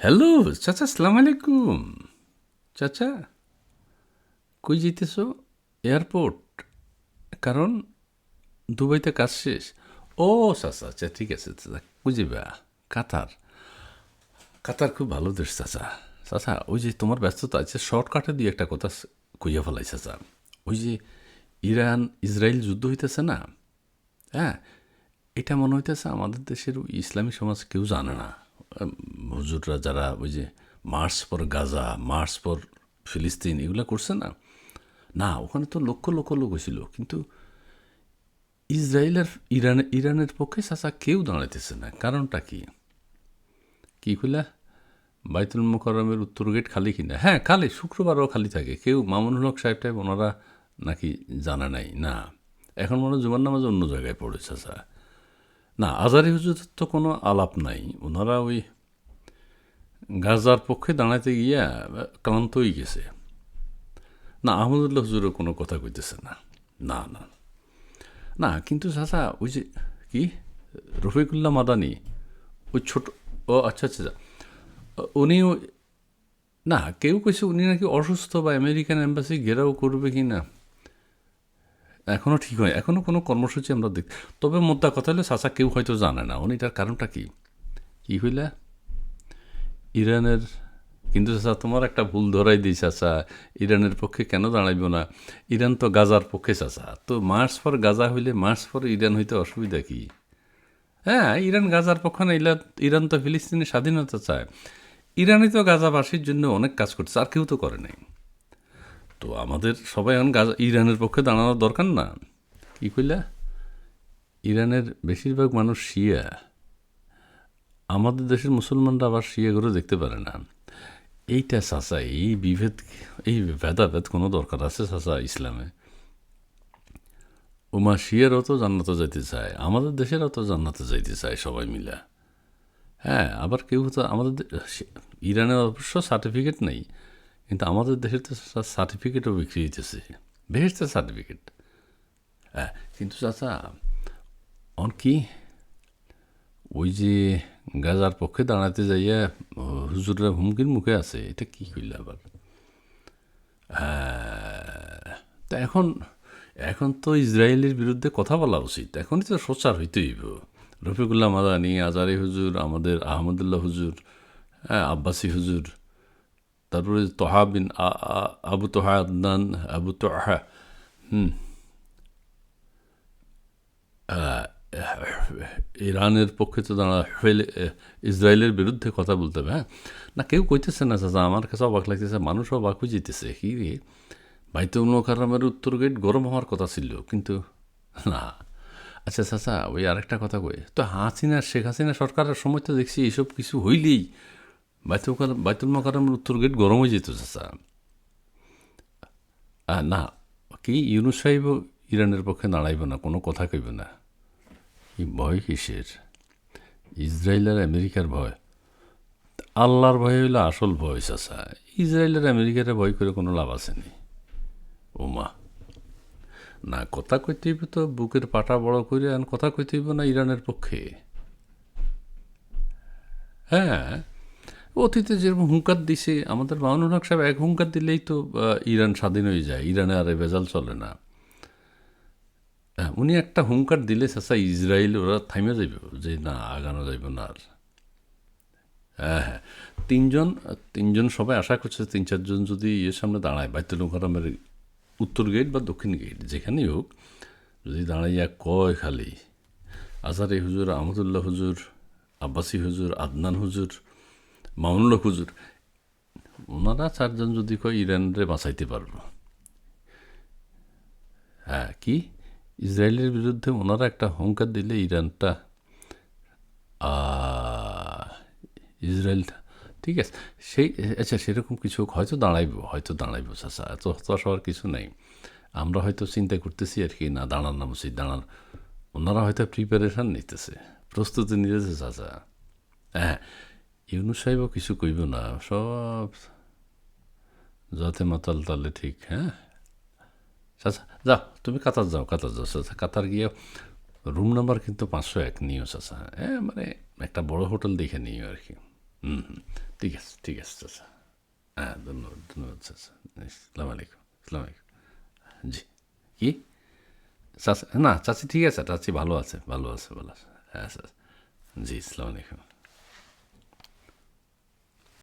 Hello চাচা সালাম আলাইকুম চাচা কই যেতেছ এয়ারপোর্ট কারণ দুবাইতে কাজ শেষ। ও, চাচা আচ্ছা ঠিক আছে, চাচা যাবা কাতার। কাতার খুব ভালো দেশ, চাচা। চাচা, ওই যে তোমার ব্যস্ততা আছে শর্টকাটে দিয়ে একটা কথা কইয়া ফেলাই, চাচা। ওই যে ইরান, ইসরায়েল যুদ্ধ হইতেছে না? হ্যাঁ? এটা মনে হইতেছে আমাদের দেশের ইসলামী সমাজ কেউ জানে না। হুজুররা যারা ওই যে মার্চ পর গাজা, মার্চ পর ফিলিস্তিন, এগুলো করছে না? না, ওখানে তো লক্ষ লক্ষ লোক হয়েছিল, কিন্তু ইসরায়েলের ইরানের ইরানের পক্ষে চাচা কেউ দাঁড়াইতেছে না। কারণটা কি? কি কইলা? বাইতুল মোকরমের উত্তর গেট খালি কিনা? হ্যাঁ খালি, শুক্রবারও খালি থাকে। কেউ মামুনুল হক সাহেব টাইপ ওনারা নাকি জানা নাই। না, এখন মনে হয় জুমার নামাজ অন্য জায়গায় পড়েছে স্যার না, আজারি হুজুরের তো কোনো আলাপ নাই। ওনারা ওই গাজার পক্ষে দাঁড়াতে গিয়া ক্লান্ত হয়ে গেছে। না, আহমদুল্লাহ হুজুরও কোনো কথা কইতেছে না। না না। না, কিন্তু চাচা, ওই যে কি? রফিকুল্লাহ মাদানি, ওই ছোট, ও আচ্ছা আচ্ছা আচ্ছা। উনিও না, কেউ কইছে উনি নাকি অসুস্থ বা আমেরিকান এম্বাসি ঘেরাও করবে কি না এখনও ঠিক হয় এখনও কোনো কর্মসূচি আমরা দেখ, তবে মোদ্দা কথা হলে চাচা কেউ হয়তো জানে না, উনি এটার কারণটা কি? কি হইলা? ইরানের, কিন্তু চাচা তোমার একটা ভুল ধরাই দিই চাচা ইরানের পক্ষে কেন দাঁড়াইব না? ইরান তো গাজার পক্ষে চাচা তো মার্চ পর গাজা হইলে মার্চ পর ইরান হইতে অসুবিধা কি? হ্যাঁ ইরান গাজার পক্ষে না ইরান তো ফিলিস্তিনের স্বাধীনতা চায়। ইরানই তো গাজাবাসীর জন্য অনেক কাজ করছে আর কেউ তো করে নাই। তো আমাদের সবাই এখন গাজা ইরানের পক্ষে দাঁড়ানোর দরকার না। কি কইলা? ইরানের বেশিরভাগ মানুষ শিয়া। আমাদের দেশের মুসলমানরা আবার শিয়াগুলো দেখতে পারে না। এইটা চাচা, এই বিভেদ, এই ভেদাভেদ কোনো দরকার আছে চাচা ইসলামে? উমা শিয়ারও তো জান্নাতে যাইতে চায়, আমাদের দেশেরও তো জান্নাতে যাইতে চায় সবাই মিলে। হ্যাঁ আবার কেউ তো আমাদের ইরানের অবশ্য সার্টিফিকেট নেই। কিন্তু আমাদের দেশের তো সার্টিফিকেটও বিক্রি হইতেছে। বেহেস্তের সার্টিফিকেট হ্যাঁ কিন্তু চাচা, অন কি? ওই যে গাজার পক্ষে দাঁড়াতে যাইয়া হুজুররা হুমকির মুখে আছে, এটা কি কইলে আবার? তা এখন এখন তো ইসরায়েলের বিরুদ্ধে কথা বলা উচিত। এখনই তো সোচার হইতেই হইব। রফিকুল্লাহ মাদানি, আজারি হুজুর, আমাদের আহমদুল্লাহ হুজুর হ্যাঁ আব্বাসি হুজুর তারপরে তোহা বিন আবু তোহা আদনান আবু তোহা হুম ইরানের পক্ষে তো দাঁড়া ইসরায়েলের বিরুদ্ধে কথা বলতে হবে হ্যাঁ না কেউ কইতেছে না চাচা আমার কাছে অবাক লাগতেছে মানুষ অবাক হয়ে যেতেছে কি রে বাইতুল মোকাররমের উত্তর গেট গরম হওয়ার কথা ছিল, কিন্তু না। আচ্ছা চাচা ওই আরেকটা কথা কই। তো হাসিনা, শেখ হাসিনা সরকারের সময় তো দেখছি এইসব কিছু হইলেই বাইতুল বাইতুল মোকাররমের উত্তর গেট গরম হয়ে যেত না কি ইউনুস সাহেব ইরানের পক্ষে দাঁড়াইব না কোনো কথা কইব না কি ভয় কিসের ইসরায়েল আর আমেরিকার ভয় আল্লাহর ভয় হইল আসল ভয় চাচা ইসরায়েল আর আমেরিকার ভয় করে কোনো লাভ আসেনি ওমা না কথা কইতে হইব তো বুকের পাটা বড় করে আর কথা কইতে হইব না ইরানের পক্ষে হ্যাঁ অতীতে যেরকম হুঙ্কার দিছে আমাদের মামুনুল হক সাহেব এক হুঙ্কার দিলেই তো ইরান স্বাধীন হয়ে যায় ইরানে আর ভেজাল চলে না। হ্যাঁ, উনি একটা হুঙ্কার দিলে চাচা ইসরায়েল ওরা থাইমে যাইব যে না আগানো যাইব না আর। হ্যাঁ হ্যাঁ তিনজন তিনজন সবাই আশা করছে তিন চারজন যদি ইয়ের সামনে দাঁড়ায় বাইতুল মোকাররমের উত্তর গেট বা দক্ষিণ গেট যেখানেই হোক যদি দাঁড়াইয়া কয় খালি। আজারি হুজুর আহমদুল্লাহ হুজুর আব্বাসী হুজুর আদনান হুজুর মামুনুল হক হুজুর ওনারা চারজন যদি কয় ইরানরে বাঁচাইতে পারব। হ্যাঁ কি? ইসরায়েলের বিরুদ্ধে ওনারা একটা হুঙ্কার দিলে ইরানটা আহ, ইসরায়েলটা ঠিক আছে। সেই আচ্ছা সেরকম কিছু হয়তো দাঁড়াইব হয়তো দাঁড়াইব চাচা এত হতাশ হওয়ার কিছু নেই। আমরা হয়তো চিন্তা করতেছি আর কি না দাঁড়ান না উচিত দাঁড়ান। ওনারা হয়তো প্রিপারেশান নিতেছে প্রস্তুতি নিতেছে চাচা। হ্যাঁ ইউনুস সাহেবও কিছু কইব না, সব যাতে মাতাল তালে ঠিক হ্যাঁ? চাচা, যাও, তুমি কাতার যাও কাতার যাও, চাচা। কাতার গিয়ে রুম নাম্বার কিন্তু পাঁচশো এক নিও, চাচা। হ্যাঁ মানে একটা বড় হোটেল দেখে নিও আর কি। হুম হুম। ঠিক আছে ঠিক আছে, চাচা। হ্যাঁ ধন্যবাদ ধন্যবাদ, চাচা। সালাম আলাইকুম সালাম আলাইকুম। জি। কি? চাচা, না, চাচি ঠিক আছে, চাচি ভালো আছে ভালো আছে ভালো আছে। হ্যাঁ স্যার জি সালাম আলাইকুম।